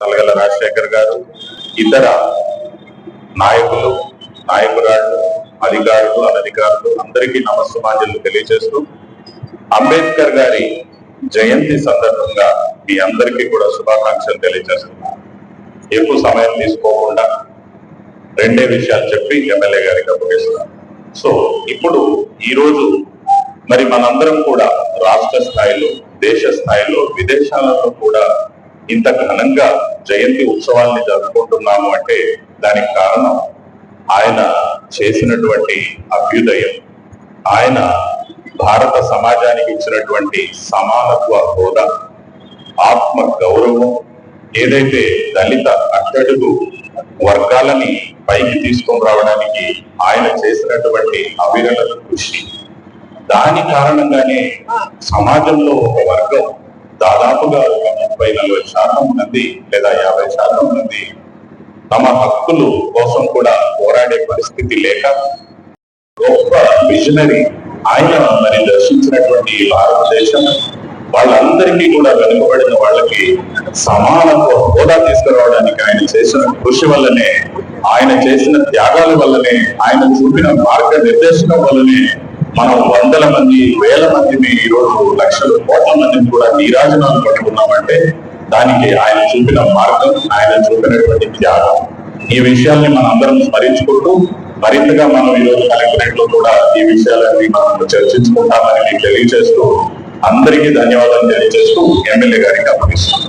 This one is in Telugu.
నల్లగల రాజశేఖర్ గారు ఇతర నాయకులు నాయకురాళ్ళు అధికారులు అనధికారులు అందరికీ నమస్సుమాంజలు తెలియజేస్తూ అంబేద్కర్ గారి జయంతి సందర్భంగా మీ అందరికీ కూడా శుభాకాంక్షలు తెలియజేస్తున్నాను. ఎక్కువ సమయం తీసుకోకుండా రెండే విషయాలు చెప్పి ఎమ్మెల్యే గారికి అప్పగిస్తున్నాను. సో ఇప్పుడు ఈ రోజు మరి మనందరం కూడా రాష్ట్ర స్థాయిలో దేశ స్థాయిలో విదేశాలలో కూడా ఇంత ఘనంగా జయంతి ఉత్సవాల్ని జరుపుకుంటున్నాము అంటే దానికి కారణం ఆయన చేసినటువంటి అభ్యుదయం. ఆయన భారత సమాజానికి ఇచ్చినటువంటి సమానత్వ హోదా ఆత్మ గౌరవం ఏదైతే దళిత అట్టడుగు వర్గాలని పైకి తీసుకొని రావడానికి ఆయన చేసినటువంటి అవిరళ కృషి. దాని కారణంగానే సమాజంలో ఒక వర్గం దాదాపుగా ఒక ముప్పై నలభై శాతం మంది లేదా యాభై శాతం మంది తమ హక్కులు కోసం కూడా పోరాడే పరిస్థితి లేక గొప్ప విజనరీ ఆయన మరి దర్శించినటువంటి భారతదేశం వాళ్ళందరికీ కూడా వెనుకబడిన వాళ్ళకి సమానత్వ హోదా తీసుకురావడానికి ఆయన చేసిన కృషి వల్లనే ఆయన చేసిన త్యాగాల వల్లనే ఆయన చూపిన మార్గ నిర్దేశనం వల్లనే మనం వందల మంది వేల మందిని ఈ రోజు లక్షల కోట్ల మందిని కూడా నీరాజనాలు పట్టుకున్నామంటే దానికి ఆయన చూపిన మార్గం ఆయన చూపినటువంటి త్యాగం. ఈ విషయాల్ని మనందరం స్మరించుకుంటూ మరింతగా మనం ఈ రోజు కలెక్టరేట్లో కూడా ఈ విషయాలన్నీ మనం చర్చించుకుంటామని మీకు తెలియజేస్తూ అందరికీ ధన్యవాదాలు తెలియజేస్తూ ఎమ్మెల్యే గారికి అప్పగిస్తున్నాం.